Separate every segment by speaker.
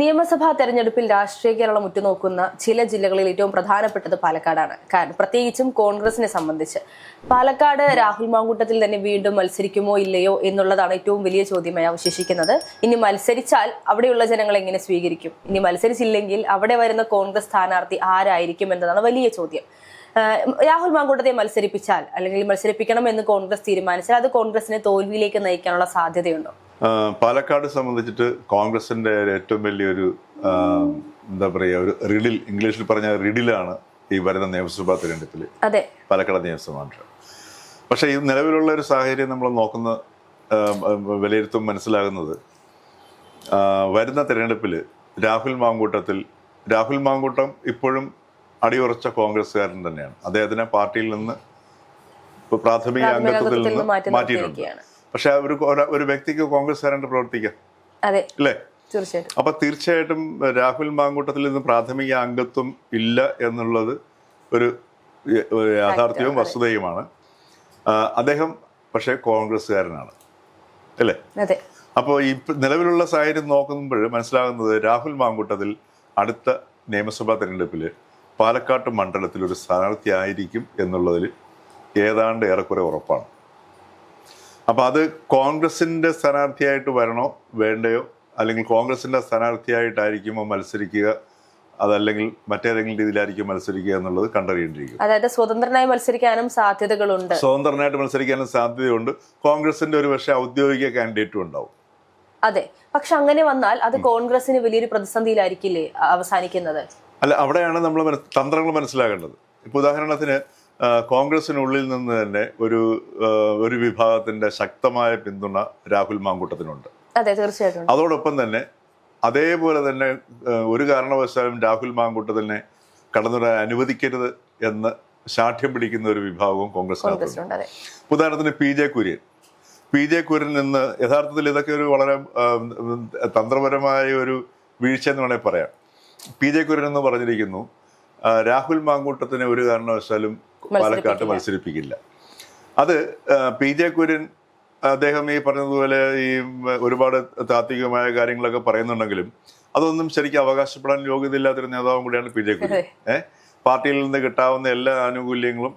Speaker 1: നിയമസഭാ തെരഞ്ഞെടുപ്പിൽ രാഷ്ട്രീയ കേരളം ഉറ്റുനോക്കുന്ന ചില ജില്ലകളിൽ ഏറ്റവും പ്രധാനപ്പെട്ടത് പാലക്കാടാണ് കാരണം പ്രത്യേകിച്ചും കോൺഗ്രസിനെ സംബന്ധിച്ച് പാലക്കാട് രാഹുൽ മാങ്കൂട്ടത്തിൽ തന്നെ വീണ്ടും മത്സരിക്കുമോ ഇല്ലയോ എന്നുള്ളതാണ് ഏറ്റവും വലിയ ചോദ്യമായി അവശേഷിക്കുന്നത് ഇനി മത്സരിച്ചാൽ അവിടെയുള്ള ജനങ്ങൾ എങ്ങനെ സ്വീകരിക്കും ഇനി മത്സരിച്ചില്ലെങ്കിൽ അവിടെ വരുന്ന കോൺഗ്രസ് സ്ഥാനാർത്ഥി ആരായിരിക്കും എന്നതാണ് വലിയ ചോദ്യം രാഹുൽ മാങ്കൂട്ടത്തെ മത്സരിപ്പിച്ചാൽ അല്ലെങ്കിൽ മത്സരിപ്പിക്കണം എന്ന് കോൺഗ്രസ് തീരുമാനിച്ചാൽ അത് കോൺഗ്രസിനെ തോൽവിയിലേക്ക് നയിക്കാനുള്ള സാധ്യതയുണ്ടോ
Speaker 2: പാലക്കാട് സംബന്ധിച്ചിട്ട് കോൺഗ്രസിൻ്റെ ഏറ്റവും വലിയൊരു എന്താ പറയുക ഒരു റിഡിൽ ഇംഗ്ലീഷിൽ പറഞ്ഞ റിഡിലാണ് ഈ വരുന്ന നിയമസഭാ തിരഞ്ഞെടുപ്പിൽ പാലക്കാട് നിയമസഭ പക്ഷേ ഈ നിലവിലുള്ള ഒരു സാഹചര്യം നമ്മൾ നോക്കുന്ന വിലയിരുത്തും മനസ്സിലാകുന്നത് വരുന്ന തിരഞ്ഞെടുപ്പിൽ രാഹുൽ മാങ്കൂട്ടത്തിൽ രാഹുൽ മാങ്കൂട്ടം ഇപ്പോഴും അടിയുറച്ച കോൺഗ്രസ്സുകാരൻ തന്നെയാണ് അദ്ദേഹത്തിനെ പാർട്ടിയിൽ നിന്ന് പ്രാഥമിക അംഗത്വത്തിൽ നിന്ന് മാറ്റിയിട്ടുണ്ട് പക്ഷെ ഒരു ഒരു വ്യക്തിക്ക് കോൺഗ്രസ്സുകാരൻ്റെ പ്രവർത്തിക്കാം അതെ അല്ലേ തീർച്ചയായിട്ടും അപ്പൊ തീർച്ചയായിട്ടും രാഹുൽ മാങ്കൂട്ടത്തിൽ നിന്ന് പ്രാഥമിക അംഗത്വം ഇല്ല എന്നുള്ളത് ഒരു യാഥാർത്ഥ്യവും വസ്തുതയുമാണ് അദ്ദേഹം പക്ഷേ കോൺഗ്രസ്സുകാരനാണ് അല്ലേ അപ്പോൾ ഈ നിലവിലുള്ള സാഹചര്യം നോക്കുമ്പോൾ മനസ്സിലാകുന്നത് രാഹുൽ മാങ്കൂട്ടത്തിൽ അടുത്ത നിയമസഭാ തെരഞ്ഞെടുപ്പിൽ പാലക്കാട് മണ്ഡലത്തിൽ ഒരു സ്ഥാനാർത്ഥി ആയിരിക്കും എന്നുള്ളതിൽ ഏതാണ്ട് ഏറെക്കുറെ ഉറപ്പാണ് അപ്പോൾ അത് കോൺഗ്രസിന്റെ സ്ഥാനാർത്ഥിയായിട്ട് വരണോ വേണ്ടയോ അല്ലെങ്കിൽ കോൺഗ്രസിന്റെ സ്ഥാനാർത്ഥിയായിട്ടായിരിക്കുമോ മത്സരിക്കുക അതല്ലെങ്കിൽ മറ്റേതെങ്കിലും രീതിയിലായിരിക്കും മത്സരിക്കുക എന്നുള്ളത് കണ്ടറിയേണ്ടിയിരിക്കും
Speaker 1: അതായത് സ്വതന്ത്രനായി മത്സരിക്കാനും സാധ്യതകളുണ്ട്
Speaker 2: സ്വതന്ത്രനായിട്ട് മത്സരിക്കാനും സാധ്യതയുണ്ട് കോൺഗ്രസിന്റെ ഒരു പക്ഷേ ഔദ്യോഗിക കാൻഡിഡേറ്റും ഉണ്ടാവും
Speaker 1: അതെ പക്ഷെ അങ്ങനെ വന്നാൽ അത് കോൺഗ്രസിന് വലിയൊരു പ്രതിസന്ധിയിലായിരിക്കില്ലേ അവസാനിക്കുന്നത്
Speaker 2: അല്ല അവിടെയാണ് നമ്മൾ തന്ത്രങ്ങൾ മനസ്സിലാക്കേണ്ടത് ഇപ്പൊ ഉദാഹരണത്തിന് കോൺഗ്രസിനുള്ളിൽ നിന്ന് തന്നെ ഒരു ഒരു വിഭാഗത്തിന്റെ ശക്തമായ പിന്തുണ രാഹുൽ മാങ്കൂട്ടത്തിനുണ്ട്
Speaker 1: അതെ തീർച്ചയായിട്ടും
Speaker 2: അതോടൊപ്പം തന്നെ അതേപോലെ തന്നെ ഒരു കാരണവശാലും രാഹുൽ മാങ്കൂട്ടത്തിനെ കടന്നുവരാൻ അനുവദിക്കരുത് എന്ന് ശാഠ്യം പിടിക്കുന്ന ഒരു വിഭാഗവും കോൺഗ്രസ് ഉദാഹരണത്തിന് P J Kurian P J Kurian നിന്ന് യഥാർത്ഥത്തിൽ ഇതൊക്കെ ഒരു വളരെ തന്ത്രപരമായ ഒരു വീഴ്ച എന്ന് വേണമെങ്കിൽ പറയാം പി ജെ കുര്യൻ എന്ന് പറഞ്ഞിരിക്കുന്നു രാഹുൽ മാങ്കൂട്ടത്തിനെ ഒരു കാരണവശാലും പാലക്കാട്ട് മത്സരിപ്പിക്കില്ല അത് പി ജെ കുര്യൻ അദ്ദേഹം ഈ പറഞ്ഞതുപോലെ ഈ ഒരുപാട് താത്വികമായ കാര്യങ്ങളൊക്കെ പറയുന്നുണ്ടെങ്കിലും അതൊന്നും ശരിക്കും അവകാശപ്പെടാൻ യോഗ്യതയില്ലാത്തൊരു നേതാവും കൂടിയാണ് പി ജെ കുര്യൻ ഏഹ് പാർട്ടിയിൽ നിന്ന് കിട്ടാവുന്ന എല്ലാ ആനുകൂല്യങ്ങളും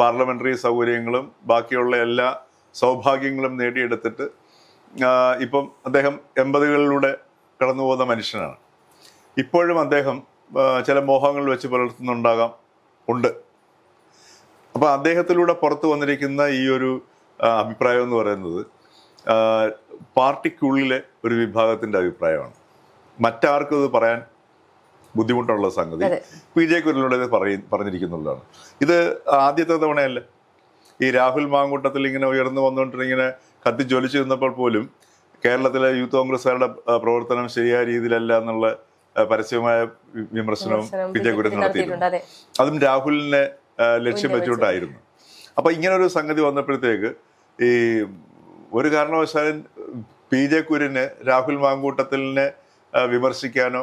Speaker 2: പാർലമെന്ററി സൗകര്യങ്ങളും ബാക്കിയുള്ള എല്ലാ സൗഭാഗ്യങ്ങളും നേടിയെടുത്തിട്ട് ഇപ്പം അദ്ദേഹം എൺപതുകളിലൂടെ കടന്നു പോകുന്ന മനുഷ്യനാണ് ഇപ്പോഴും അദ്ദേഹം ചില മോഹങ്ങൾ വെച്ച് പുലർത്തുന്നുണ്ടാകാം ഉണ്ട് അപ്പോൾ അദ്ദേഹത്തിലൂടെ പുറത്തു വന്നിരിക്കുന്ന ഈ ഒരു അഭിപ്രായം എന്ന് പറയുന്നത് പാർട്ടിക്കുള്ളിലെ ഒരു വിഭാഗത്തിന്റെ അഭിപ്രായമാണ് മറ്റാർക്കും ഇത് പറയാൻ ബുദ്ധിമുട്ടുള്ള സംഗതി പി ജെ കുരലിലൂടെ ഇത് പറയും പറഞ്ഞിരിക്കുന്നുള്ളതാണ് ഇത് ആദ്യത്തെ തവണയല്ല ഈ രാഹുൽ മാങ്കൂട്ടത്തിൽ ഇങ്ങനെ ഉയർന്നു വന്നുകൊണ്ടിങ്ങനെ ജ്വലിച്ചു നിന്നപ്പോൾ പോലും കേരളത്തിലെ യൂത്ത് കോൺഗ്രസുകാരുടെ പ്രവർത്തനം ശരിയായ രീതിയിലല്ല എന്നുള്ള പരസ്യമായ വിമർശനവും പി ജെ കുരൻ നടത്തിയിട്ടുണ്ട് അതും രാഹുലിനെ ലക്ഷ്യം വെച്ചുകൊണ്ടായിരുന്നു അപ്പൊ ഇങ്ങനെ ഒരു സംഗതി വന്നപ്പോഴത്തേക്ക് ഈ ഒരു കാരണവശാലും പി ജെ കുര്യന് രാഹുൽ മാങ്കൂട്ടത്തിലിനെ വിമർശിക്കാനോ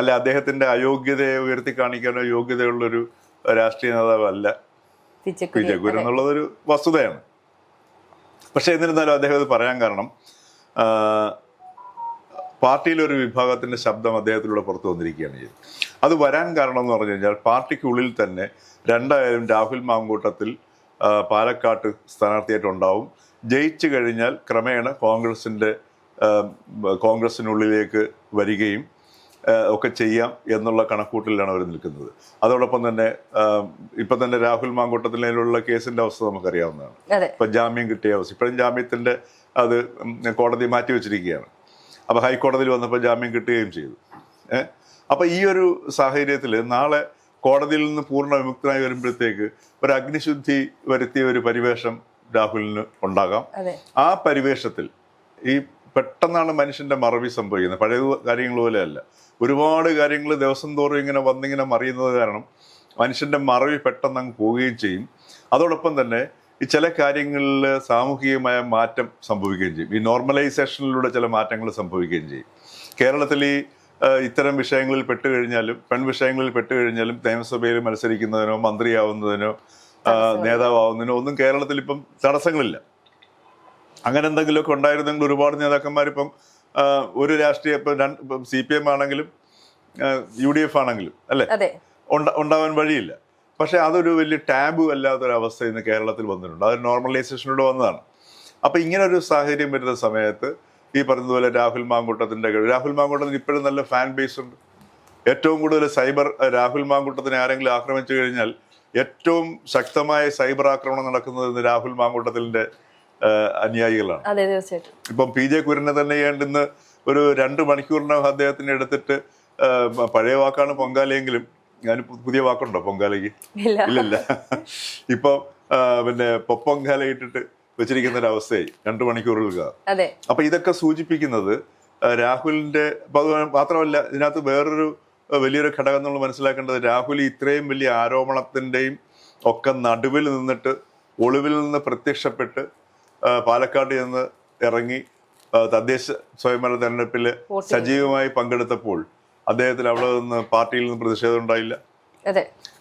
Speaker 2: അല്ല അദ്ദേഹത്തിന്റെ അയോഗ്യതയെ ഉയർത്തി കാണിക്കാനോ യോഗ്യതയുള്ളൊരു രാഷ്ട്രീയ അല്ല പി ജെ കുര്യൻ എന്നുള്ളതൊരു വസ്തുതയാണ് പക്ഷെ എന്നിരുന്നാലും അദ്ദേഹം അത് പറയാൻ കാരണം പാർട്ടിയിലെ ഒരു വിഭാഗത്തിൻ്റെ ശബ്ദം അദ്ദേഹത്തിലൂടെ പുറത്തു വന്നിരിക്കുകയാണ് ചെയ്തത് അത് വരാൻ കാരണം എന്ന് പറഞ്ഞു കഴിഞ്ഞാൽ പാർട്ടിക്കുള്ളിൽ തന്നെ രണ്ടായാലും രാഹുൽ മാങ്കൂട്ടത്തിൽ പാലക്കാട്ട് സ്ഥാനാർത്ഥിയായിട്ടുണ്ടാവും ജയിച്ചു കഴിഞ്ഞാൽ ക്രമേണ കോൺഗ്രസിൻ്റെ കോൺഗ്രസിനുള്ളിലേക്ക് വരികയും ഒക്കെ ചെയ്യാം എന്നുള്ള കണക്കൂട്ടിലാണ് അവർ നിൽക്കുന്നത് അതോടൊപ്പം തന്നെ ഇപ്പം തന്നെ രാഹുൽ മാങ്കൂട്ടത്തിലുള്ള കേസിൻ്റെ അവസ്ഥ നമുക്കറിയാവുന്നതാണ് ഇപ്പം ജാമ്യം കിട്ടിയ അവസ്ഥ ഇപ്പോഴും ജാമ്യത്തിൻ്റെ അത് കോടതി മാറ്റി വെച്ചിരിക്കുകയാണ് അപ്പോൾ ഹൈക്കോടതിയിൽ വന്നപ്പോൾ ജാമ്യം കിട്ടുകയും ചെയ്തു ഏഹ് അപ്പോൾ ഈ ഒരു സാഹചര്യത്തിൽ നാളെ കോടതിയിൽ നിന്ന് പൂർണ്ണ വിമുക്തനായി വരുമ്പോഴത്തേക്ക് ഒരു അഗ്നിശുദ്ധി വരുത്തിയ ഒരു പരിവേഷം രാഹുലിന് ഉണ്ടാകാം ആ പരിവേഷത്തിൽ ഈ പെട്ടെന്നാണ് മനുഷ്യന്റെ മറവി സംഭവിക്കുന്നത് പഴയ കാര്യങ്ങൾ പോലെയല്ല ഒരുപാട് കാര്യങ്ങൾ ദിവസം തോറും ഇങ്ങനെ വന്നിങ്ങനെ മറിയുന്നത് കാരണം മനുഷ്യന്റെ മറവി പെട്ടെന്ന് അങ്ങ് പോവുകയും ചെയ്യും അതോടൊപ്പം തന്നെ ഈ ചില കാര്യങ്ങളിൽ സാമൂഹികമായ മാറ്റം സംഭവിക്കുകയും ചെയ്യും ഈ നോർമലൈസേഷനിലൂടെ ചില മാറ്റങ്ങൾ സംഭവിക്കുകയും ചെയ്യും കേരളത്തിൽ ഈ ഇത്തരം വിഷയങ്ങളിൽ പെട്ടുകഴിഞ്ഞാലും പെൺവിഷയങ്ങളിൽ പെട്ടുകഴിഞ്ഞാലും നിയമസഭയിൽ മത്സരിക്കുന്നതിനോ മന്ത്രിയാവുന്നതിനോ നേതാവാവുന്നതിനോ ഒന്നും കേരളത്തിൽ ഇപ്പം തടസ്സങ്ങളില്ല അങ്ങനെ എന്തെങ്കിലുമൊക്കെ ഉണ്ടായിരുന്നെങ്കിൽ ഒരുപാട് നേതാക്കന്മാർ ഇപ്പം ഒരു രാഷ്ട്രീയ ഇപ്പം രണ്ട് സി പി എം ആണെങ്കിലും യു ഡി എഫ് ആണെങ്കിലും അല്ലേ ഉണ്ടാവാൻ വഴിയില്ല പക്ഷേ അതൊരു വലിയ ടാബു അല്ലാത്തൊരവസ്ഥ ഇന്ന് കേരളത്തിൽ വന്നിട്ടുണ്ട് അതൊരു നോർമലൈസേഷനിലൂടെ വന്നതാണ് അപ്പോൾ ഇങ്ങനെ ഒരു സാഹചര്യം വരുന്ന സമയത്ത് ഈ പറഞ്ഞതുപോലെ രാഹുൽ മാങ്കൂട്ടത്തിൻ്റെ രാഹുൽ മാങ്കൂട്ടത്തിന് ഇപ്പോഴും നല്ല ഫാൻ ബേസ് ഉണ്ട് ഏറ്റവും കൂടുതൽ സൈബർ രാഹുൽ മാങ്കൂട്ടത്തിനെ ആരെങ്കിലും ആക്രമിച്ചു കഴിഞ്ഞാൽ ഏറ്റവും ശക്തമായ സൈബർ ആക്രമണം നടക്കുന്നത് ഇന്ന് രാഹുൽ മാങ്കൂട്ടത്തിന്റെ അനുയായികളാണ് ഇപ്പം പി ജെ കുര്യനെ തന്നെ ഇന്ന് ഒരു രണ്ട് മണിക്കൂറിനകം അദ്ദേഹത്തിന് എടുത്തിട്ട് പഴയ വാക്കാണ് പൊങ്കാലയെങ്കിലും ഞാൻ പുതിയ വാക്കുണ്ടോ പൊങ്കാലയ്ക്ക് ഇല്ലല്ല ഇപ്പൊ പിന്നെ പൊപ്പൊങ്കാല ഇട്ടിട്ട് വെച്ചിരിക്കുന്ന ഒരു അവസ്ഥയായി രണ്ടു മണിക്കൂറുകൾക്ക് അപ്പൊ ഇതൊക്കെ സൂചിപ്പിക്കുന്നത് രാഹുലിന്റെ മാത്രമല്ല ഇതിനകത്ത് വേറൊരു വലിയൊരു ഘടകം നമ്മൾ മനസ്സിലാക്കേണ്ടത് രാഹുൽ ഇത്രയും വലിയ ആരോപണത്തിന്റെയും ഒക്കെ നടുവിൽ നിന്നിട്ട് ഒളിവിൽ നിന്ന് പ്രത്യക്ഷപ്പെട്ട് പാലക്കാട് ചെന്ന് ഇറങ്ങി തദ്ദേശ സ്വയംഭരണ തെരഞ്ഞെടുപ്പിൽ സജീവമായി പങ്കെടുത്തപ്പോൾ അദ്ദേഹത്തിന് അവിടെ നിന്ന് പാർട്ടിയിൽ നിന്ന് പ്രതിഷേധം ഉണ്ടായില്ല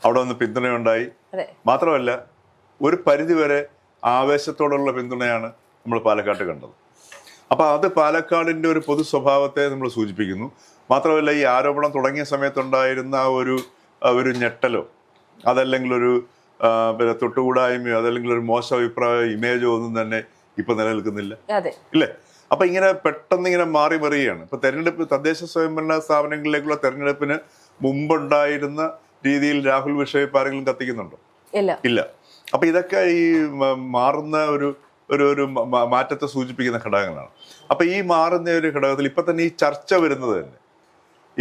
Speaker 2: അവിടെ നിന്ന് പിന്തുണയുണ്ടായി മാത്രമല്ല ഒരു പരിധിവരെ ആവേശത്തോടുള്ള പിന്തുണയാണ് നമ്മൾ പാലക്കാട്ട് കണ്ടത് അപ്പോൾ അത് പാലക്കാടിൻ്റെ ഒരു പൊതു സ്വഭാവത്തെ നമ്മൾ സൂചിപ്പിക്കുന്നു മാത്രമല്ല ഈ ആരോപണം തുടങ്ങിയ സമയത്തുണ്ടായിരുന്ന ആ ഒരു ഒരു ഞെട്ടലോ അതല്ലെങ്കിൽ ഒരു പിന്നെ തൊട്ടുകൂടായ്മയോ അതല്ലെങ്കിൽ ഒരു മോശം അഭിപ്രായ ഇമേജോ ഒന്നും തന്നെ ഇപ്പൊ നിലനിൽക്കുന്നില്ല ഇല്ലേ അപ്പൊ ഇങ്ങനെ പെട്ടെന്ന് ഇങ്ങനെ മാറി മറിയാണ് ഇപ്പൊ തെരഞ്ഞെടുപ്പ് തദ്ദേശ സ്വയംഭരണ സ്ഥാപനങ്ങളിലേക്കുള്ള തെരഞ്ഞെടുപ്പിന് മുമ്പുണ്ടായിരുന്ന രീതിയിൽ രാഹുൽ വിഷയം ആരെങ്കിലും കത്തിക്കുന്നുണ്ടോ ഇല്ല അപ്പൊ ഇതൊക്കെ ഈ മാറുന്ന ഒരു ഒരു ഒരു മാറ്റത്തെ സൂചിപ്പിക്കുന്ന ഘടകങ്ങളാണ് അപ്പൊ ഈ മാറുന്ന ഒരു ഘടകത്തിൽ ഇപ്പൊ തന്നെ ഈ ചർച്ച വരുന്നത് തന്നെ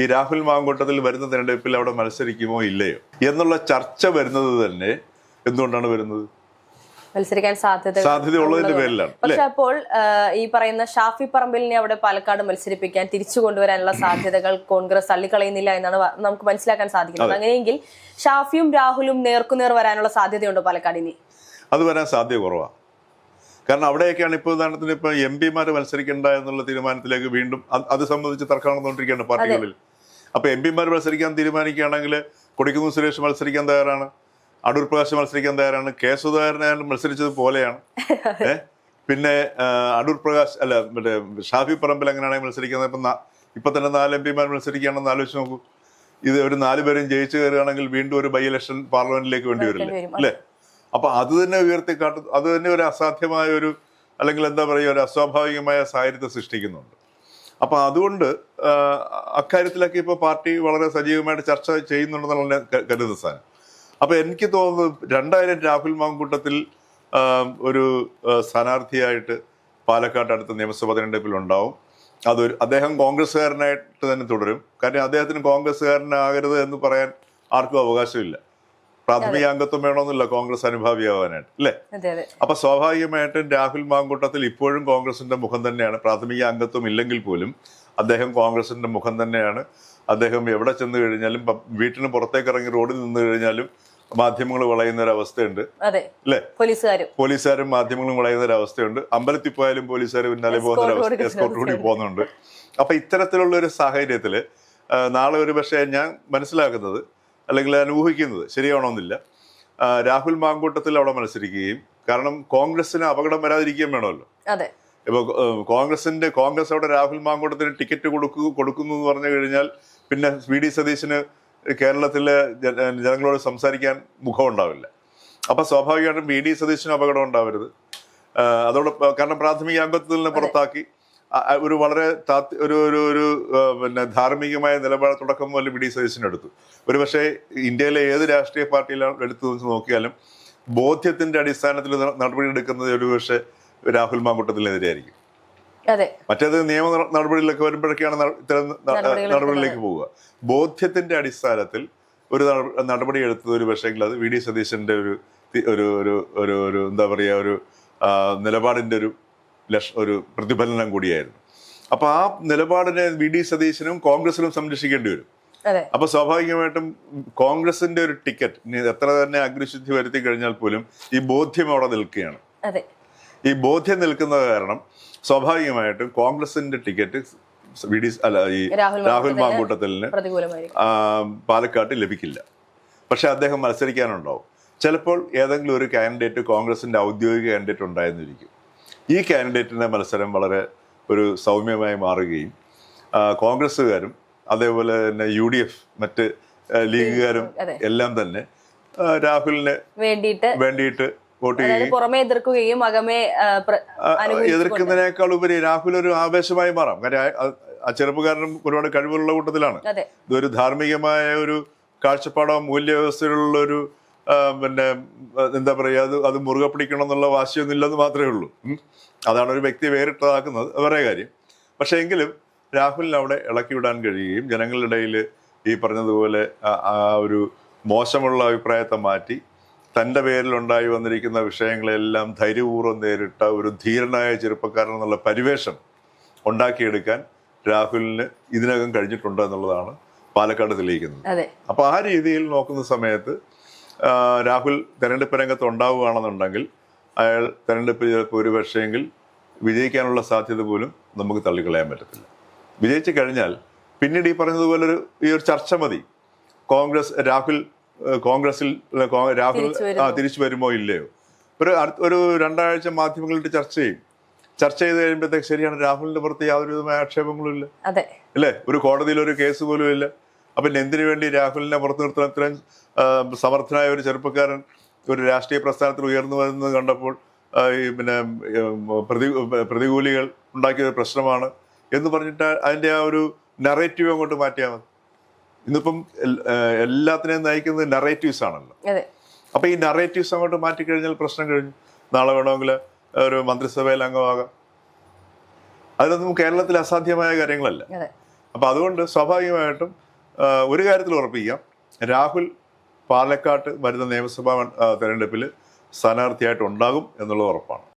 Speaker 2: ഈ രാഹുൽ മാങ്കൂട്ടത്തിൽ വരുന്ന തിരഞ്ഞെടുപ്പിൽ അവിടെ മത്സരിക്കുമോ ഇല്ലയോ എന്നുള്ള ചർച്ച വരുന്നത് തന്നെ എന്തുകൊണ്ടാണ് വരുന്നത്
Speaker 1: മത്സരിക്കാൻ സാധ്യത
Speaker 2: സാധ്യതയുള്ളതിന്റെ പേരിലാണ്
Speaker 1: പക്ഷെ അപ്പോൾ ഈ പറയുന്ന ഷാഫി പറമ്പിലിനെ അവിടെ പാലക്കാട് മത്സരിപ്പിക്കാൻ തിരിച്ചു കൊണ്ടുവരാനുള്ള സാധ്യതകൾ കോൺഗ്രസ് തള്ളിക്കളയുന്നില്ല എന്നാണ് നമുക്ക് മനസ്സിലാക്കാൻ സാധിക്കുന്നത് അങ്ങനെയെങ്കിൽ ഷാഫിയും രാഹുലും നേർക്കുനേർ വരാനുള്ള സാധ്യതയുണ്ടോ പാലക്കാട് ഇനി
Speaker 2: അത് വരാൻ സാധ്യത കുറവാണ് കാരണം അവിടെയൊക്കെയാണ് ഇപ്പോൾ ഉദാഹരണത്തിന് ഇപ്പോൾ എം പിമാർ മത്സരിക്കേണ്ട എന്നുള്ള തീരുമാനത്തിലേക്ക് വീണ്ടും അത് സംബന്ധിച്ച് തർക്കം നടന്നുകൊണ്ടിരിക്കുകയാണ് പാർട്ടികളിൽ അപ്പോൾ എം പിമാർ മത്സരിക്കാൻ തീരുമാനിക്കുകയാണെങ്കിൽ കൊടിക്കുന്നു സുരേഷ് മത്സരിക്കാൻ തയ്യാറാണ് അടൂർ പ്രകാശ് മത്സരിക്കാൻ തയ്യാറാണ് കെ സുധാകരനായാലും മത്സരിച്ചത് പോലെയാണ് പിന്നെ അടൂർ പ്രകാശ് അല്ല മറ്റേ ഷാഫി പറമ്പിൽ എങ്ങനെയാണെങ്കിൽ മത്സരിക്കുന്നത് ഇപ്പം ഇപ്പൊ തന്നെ നാല് എം പിമാർ മത്സരിക്കുകയാണെന്ന് ആലോചിച്ച് നോക്കൂ ഇത് ഒരു നാലുപേരും ജയിച്ചു കയറുകയാണെങ്കിൽ വീണ്ടും ഒരു ബൈ ഇലക്ഷൻ പാർലമെന്റിലേക്ക് വേണ്ടി വരില്ലേ അല്ലേ അപ്പൊ അത് തന്നെ ഉയർത്തി കാട്ടു അത് തന്നെ ഒരു അസാധ്യമായ ഒരു അല്ലെങ്കിൽ എന്താ പറയുക ഒരു അസ്വാഭാവികമായ സാഹചര്യത്തെ സൃഷ്ടിക്കുന്നുണ്ട് അപ്പൊ അതുകൊണ്ട് അക്കാര്യത്തിലൊക്കെ ഇപ്പൊ പാർട്ടി വളരെ സജീവമായിട്ട് ചർച്ച ചെയ്യുന്നുണ്ടെന്നുള്ള കരുതുന്ന സാധനം അപ്പൊ എനിക്ക് തോന്നുന്നത് രണ്ടായിരം രാഹുൽ മാങ്കൂട്ടത്തിൽ ഒരു സ്ഥാനാർത്ഥിയായിട്ട് പാലക്കാട് അടുത്ത നിയമസഭാ തെരഞ്ഞെടുപ്പിൽ ഉണ്ടാവും അതൊരു അദ്ദേഹം കോൺഗ്രസ്സുകാരനായിട്ട് തന്നെ തുടരും കാരണം അദ്ദേഹത്തിന് കോൺഗ്രസ്സുകാരനാകരുത് എന്ന് പറയാൻ ആർക്കും അവകാശമില്ല പ്രാഥമിക അംഗത്വം വേണമെന്നില്ല കോൺഗ്രസ് അനുഭാവിയാവാനായിട്ട് അല്ലേ അപ്പൊ സ്വാഭാവികമായിട്ടും രാഹുൽ മാങ്കൂട്ടത്തിൽ ഇപ്പോഴും കോൺഗ്രസിന്റെ മുഖം തന്നെയാണ് പ്രാഥമിക അംഗത്വം ഇല്ലെങ്കിൽ പോലും അദ്ദേഹം കോൺഗ്രസിന്റെ മുഖം തന്നെയാണ് അദ്ദേഹം എവിടെ ചെന്ന് കഴിഞ്ഞാലും വീട്ടിന് പുറത്തേക്ക് ഇറങ്ങി റോഡിൽ നിന്ന് കഴിഞ്ഞാലും മാധ്യമങ്ങൾ വളയുന്ന ഒരു അവസ്ഥയുണ്ട് പോലീസുകാരും മാധ്യമങ്ങളും വളയുന്ന ഒരു അവസ്ഥയുണ്ട് അമ്പലത്തിൽ പോയാലും പോലീസുകാർ പിന്നാലെ പോകുന്ന ഒരു അവസ്ഥ എസ്കോർട്ട് കൂടി പോകുന്നുണ്ട് അപ്പൊ ഇത്തരത്തിലുള്ള ഒരു സാഹചര്യത്തില് നാളെ ഒരു പക്ഷേ ഞാൻ മനസ്സിലാക്കുന്നത് അല്ലെങ്കിൽ അനുഭവിക്കുന്നത് ശരിയാണോന്നില്ല രാഹുൽ മാങ്കൂട്ടത്തിൽ അവിടെ മത്സരിക്കുകയും കാരണം കോൺഗ്രസിന് അപകടം വരാതിരിക്കുകയും വേണമല്ലോ ഇപ്പൊ കോൺഗ്രസിന്റെ കോൺഗ്രസ് അവിടെ രാഹുൽ മാങ്കൂട്ടത്തിന് ടിക്കറ്റ് കൊടുക്കുക കൊടുക്കുന്നു എന്ന് പറഞ്ഞു കഴിഞ്ഞാൽ പിന്നെ വി ഡി സതീശന് കേരളത്തിലെ ജനങ്ങളോട് സംസാരിക്കാൻ മുഖം ഉണ്ടാവില്ല അപ്പോൾ സ്വാഭാവികമായിട്ടും വി ഡി സതീശന് അപകടം ഉണ്ടാവരുത് അതോടെ കാരണം പ്രാഥമിക അംഗത്വത്തിൽ നിന്ന് പുറത്താക്കി ഒരു വളരെ ഒരു ഒരു ഒരു പിന്നെ ധാർമ്മികമായ നിലപാട് തുടക്കം മുതൽ വി ഡി സതീശൻ എടുത്തു ഒരു പക്ഷേ ഇന്ത്യയിലെ ഏത് രാഷ്ട്രീയ പാർട്ടിയിലാണ് എടുത്തു വെച്ച് നോക്കിയാലും ബോധ്യത്തിന്റെ അടിസ്ഥാനത്തിൽ നടപടിയെടുക്കുന്നത് ഒരു പക്ഷേ രാഹുൽ മാങ്കൂട്ടത്തിനെതിരെയായിരിക്കും മറ്റേത് നിയമ നടപടികളിലൊക്കെ വരുമ്പോഴൊക്കെയാണ് ഇത്തരം നടപടികളിലേക്ക് പോവുക ബോധ്യത്തിന്റെ അടിസ്ഥാനത്തിൽ ഒരു നടപടി എടുത്തത് ഒരു പക്ഷേങ്കിൽ അത് വി ഡി സതീശന്റെ ഒരു ഒരു ഒരു ഒരു ഒരു എന്താ പറയുക ഒരു നിലപാടിന്റെ ഒരു ലക്ഷ ഒരു പ്രതിഫലനം കൂടിയായിരുന്നു അപ്പൊ ആ നിലപാടിനെ വി ഡി സതീശനും കോൺഗ്രസിനും സംരക്ഷിക്കേണ്ടി വരും അപ്പൊ സ്വാഭാവികമായിട്ടും കോൺഗ്രസിന്റെ ഒരു ടിക്കറ്റ് എത്ര തന്നെ അഗ്നിശുദ്ധി വരുത്തി കഴിഞ്ഞാൽ പോലും ഈ ബോധ്യം അവിടെ നിൽക്കുകയാണ് ഈ ബോധ്യം നിൽക്കുന്നത് കാരണം സ്വാഭാവികമായിട്ടും കോൺഗ്രസിന്റെ ടിക്കറ്റ് വി ഡി അല്ല ഈ രാഹുൽ മാങ്കൂട്ടത്തിലിന് പാലക്കാട്ട് ലഭിക്കില്ല പക്ഷെ അദ്ദേഹം മത്സരിക്കാനുണ്ടാവും ചിലപ്പോൾ ഏതെങ്കിലും ഒരു കാൻഡിഡേറ്റ് കോൺഗ്രസിന്റെ ഔദ്യോഗിക കാൻഡിഡേറ്റ് ഉണ്ടായിരുന്നിരിക്കും ഈ കാൻഡിഡേറ്റിന്റെ മത്സരം വളരെ ഒരു സൗമ്യമായി മാറുകയും കോൺഗ്രസ്സുകാരും അതേപോലെ തന്നെ യു ഡി എഫ് മറ്റ് ലീഗുകാരും എല്ലാം തന്നെ രാഹുലിന് വേണ്ടിയിട്ട് വേണ്ടിയിട്ട്
Speaker 1: വോട്ട് ചെയ്യുകയും പുറമെ എതിർക്കുകയും അകമേ
Speaker 2: എതിർക്കുന്നതിനേക്കാൾ ഉപരി രാഹുൽ ഒരു ആവേശമായി മാറാം കാര്യം ആ ചെറുപ്പുകാരനും ഒരുപാട് കഴിവുള്ള കൂട്ടത്തിലാണ് ഇതൊരു ധാർമ്മികമായ ഒരു കാഴ്ചപ്പാടോ മൂല്യവ്യവസ്ഥയിലുള്ള ഒരു പിന്നെ എന്താ പറയുക അത് അത് മുറുകെ പിടിക്കണം എന്നുള്ള വാശിയൊന്നും ഇല്ലെന്ന് മാത്രമേ ഉള്ളൂ അതാണ് ഒരു വ്യക്തി വേറിട്ടതാക്കുന്നത് വേറെ കാര്യം പക്ഷേ എങ്കിലും രാഹുലിന് അവിടെ ഇളക്കി വിടാൻ കഴിയുകയും ജനങ്ങളുടെ ഇടയിൽ ഈ പറഞ്ഞതുപോലെ ആ ഒരു മോശമുള്ള അഭിപ്രായത്തെ മാറ്റി തൻ്റെ പേരിലുണ്ടായി വന്നിരിക്കുന്ന വിഷയങ്ങളെല്ലാം ധൈര്യപൂർവ്വം നേരിട്ട ഒരു ധീരനായ ചെറുപ്പക്കാരൻ എന്നുള്ള പരിവേഷം ഉണ്ടാക്കിയെടുക്കാൻ രാഹുലിന് ഇതിനകം കഴിഞ്ഞിട്ടുണ്ട് എന്നുള്ളതാണ് പാലക്കാട് തെളിയിക്കുന്നത് അപ്പോൾ ആ രീതിയിൽ നോക്കുന്ന സമയത്ത് രാഹുൽ തെരഞ്ഞെടുപ്പ് രംഗത്ത് ഉണ്ടാവുകയാണെന്നുണ്ടെങ്കിൽ അയാൾ തെരഞ്ഞെടുപ്പ് ഭൂരിപക്ഷമെങ്കിൽ വിജയിക്കാനുള്ള സാധ്യത പോലും നമുക്ക് തള്ളിക്കളയാൻ പറ്റത്തില്ല വിജയിച്ചു കഴിഞ്ഞാൽ പിന്നീട് ഈ പറഞ്ഞതുപോലെ ഒരു ഈ ഒരു ചർച്ച മതി കോൺഗ്രസ് രാഹുൽ കോൺഗ്രസിൽ രാഹുൽ തിരിച്ചു വരുമോ ഇല്ലയോ ഒരു ഒരു രണ്ടാഴ്ച മാധ്യമങ്ങളുടെ ചർച്ച ചെയ്യും ചർച്ച ചെയ്ത് കഴിയുമ്പോഴത്തേക്ക് ശരിയാണ് രാഹുലിന്റെ പുറത്ത് യാതൊരു വിധമായ ആക്ഷേപങ്ങളും ഇല്ല അല്ലേ ഒരു കോടതിയിൽ ഒരു കേസ് പോലും ഇല്ല അപ്പൊ എന്തിനു വേണ്ടി രാഹുലിനെ പുറത്തു നിർത്തണം ഇത്രയും സമർത്ഥനായ ഒരു ചെറുപ്പക്കാരൻ ഒരു രാഷ്ട്രീയ പ്രസ്ഥാനത്തിൽ ഉയർന്നു വരുന്നത് കണ്ടപ്പോൾ ഈ പിന്നെ പ്രതി പ്രതികൂലികൾ ഉണ്ടാക്കിയ ഒരു പ്രശ്നമാണ് എന്ന് പറഞ്ഞിട്ട് അതിന്റെ ആ ഒരു നറേറ്റീവ് അങ്ങോട്ട് മാറ്റിയാൽ മതി ഇന്നിപ്പം എല്ലാത്തിനെയും നയിക്കുന്നത് നറേറ്റീവ്സ് ആണല്ലോ അപ്പൊ ഈ നറേറ്റീവ്സ് അങ്ങോട്ട് മാറ്റി കഴിഞ്ഞാൽ പ്രശ്നം കഴിഞ്ഞു നാളെ വേണമെങ്കിൽ ഒരു മന്ത്രിസഭയിൽ അംഗമാകാം അതിനൊന്നും കേരളത്തിൽ അസാധ്യമായ കാര്യങ്ങളല്ല അപ്പൊ അതുകൊണ്ട് സ്വാഭാവികമായിട്ടും ഒരു കാര്യത്തിൽ ഉറപ്പിക്കാം രാഹുൽ പാലക്കാട്ട് വരുന്ന നിയമസഭാ തെരഞ്ഞെടുപ്പിൽ സ്ഥാനാർത്ഥിയായിട്ട് ഉണ്ടാകും എന്നുള്ളത് ഉറപ്പാണ്